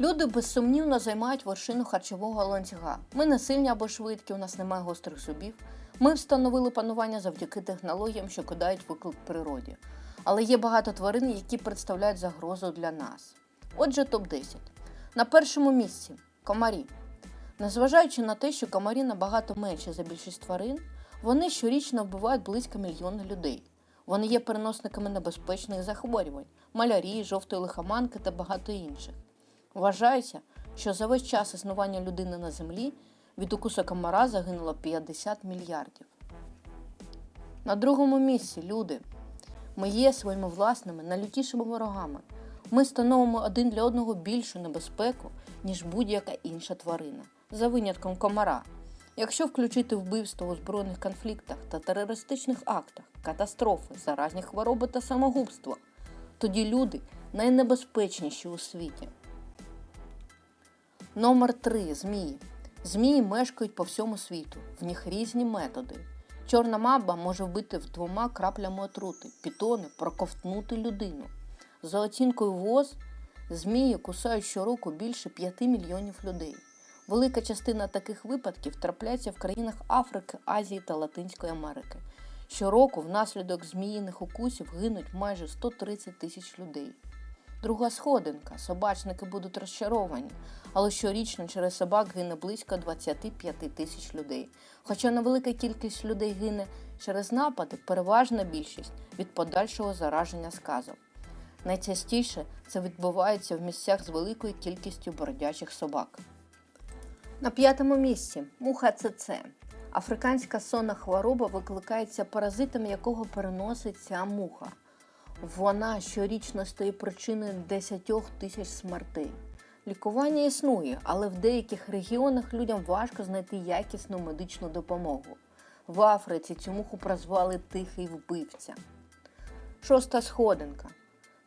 Люди безсумнівно займають вершину харчового ланцюга. Ми не сильні або швидкі, у нас немає гострих зубів. Ми встановили панування завдяки технологіям, що кидають виклик природі. Але є багато тварин, які представляють загрозу для нас. Отже, топ-10. На першому місці комарі. Незважаючи на те, що комарі набагато менші за більшість тварин, вони щорічно вбивають близько мільйона людей. Вони є переносниками небезпечних захворювань, малярії, жовтої лихоманки та багато інших. Вважається, що за весь час існування людини на землі від укуса комара загинуло 50 мільярдів. На другому місці люди. Ми є своїми власними найлютішими ворогами. Ми становимо один для одного більшу небезпеку, ніж будь-яка інша тварина, за винятком комара. Якщо включити вбивство у збройних конфліктах та терористичних актах, катастрофи, заразні хвороби та самогубство, тоді люди найнебезпечніші у світі. Номер 3. Змії. Змії мешкають по всьому світу. В них різні методи. Чорна маба може вбити двома краплями отрути, пітони проковтнути людину. За оцінкою ВОЗ, змії кусають щороку більше 5 мільйонів людей. Велика частина таких випадків трапляється в країнах Африки, Азії та Латинської Америки. Щороку внаслідок зміїних укусів гинуть майже 130 тисяч людей. Друга сходинка. Собачники будуть розчаровані, але щорічно через собак гине близько 25 тисяч людей. Хоча невелика кількість людей гине через напади, переважна більшість від подальшого зараження сказом. Найчастіше це відбувається в місцях з великою кількістю бродячих собак. На п'ятому місці муха ЦЦ. Африканська сонна хвороба викликається паразитом, якого переносить ця муха. Вона щорічно стає причиною 10 тисяч смертей. Лікування існує, але в деяких регіонах людям важко знайти якісну медичну допомогу. В Африці цю муху прозвали тихий вбивця. Шоста сходинка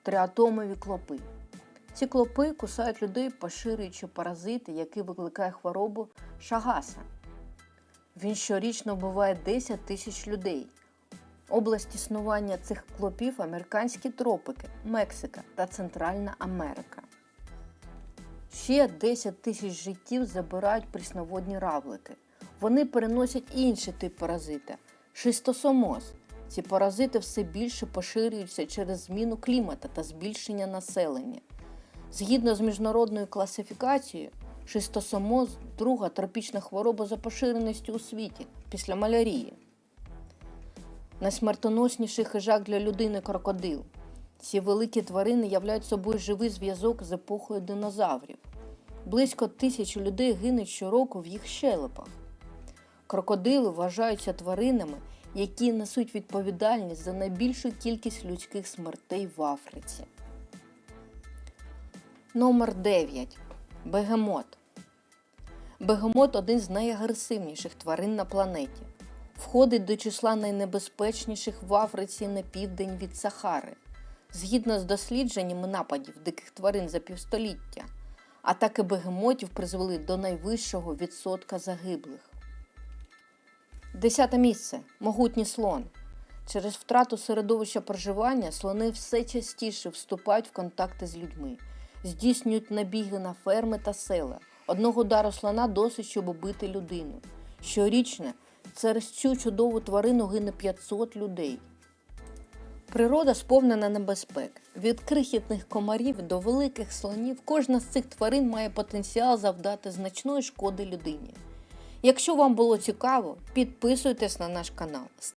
триатомові клопи. Ці клопи кусають людей, поширюючи паразити, який викликає хворобу шагаса. Він щорічно вбиває 10 тисяч людей. Область існування цих клопів американські тропики, Мексика та Центральна Америка. Ще 10 тисяч життів забирають прісноводні равлики. Вони переносять інший тип паразита шистосомоз. Ці паразити все більше поширюються через зміну клімату та збільшення населення. Згідно з міжнародною класифікацією, шистосомоз друга тропічна хвороба за поширеністю у світі після малярії. Найсмертоносніший хижак для людини крокодил. Ці великі тварини являють собою живий зв'язок з епохою динозаврів. Близько тисячі людей гинуть щороку в їх щелепах. Крокодили вважаються тваринами, які несуть відповідальність за найбільшу кількість людських смертей в Африці. Номер 9. Бегемот. Бегемот один з найагресивніших тварин на планеті. Входить до числа найнебезпечніших в Африці на південь від Сахари. Згідно з дослідженнями нападів диких тварин за півстоліття, атаки бегемотів призвели до найвищого відсотка загиблих. Десяте місце. Могутній слон. Через втрату середовища проживання слони все частіше вступають в контакти з людьми, здійснюють набіги на ферми та села. Одного удару слона досить, щоб убити людину. Щорічно через цю чудову тварину гине 500 людей. Природа сповнена небезпек. Від крихітних комарів до великих слонів кожна з цих тварин має потенціал завдати значної шкоди людині. Якщо вам було цікаво, підписуйтесь на наш канал,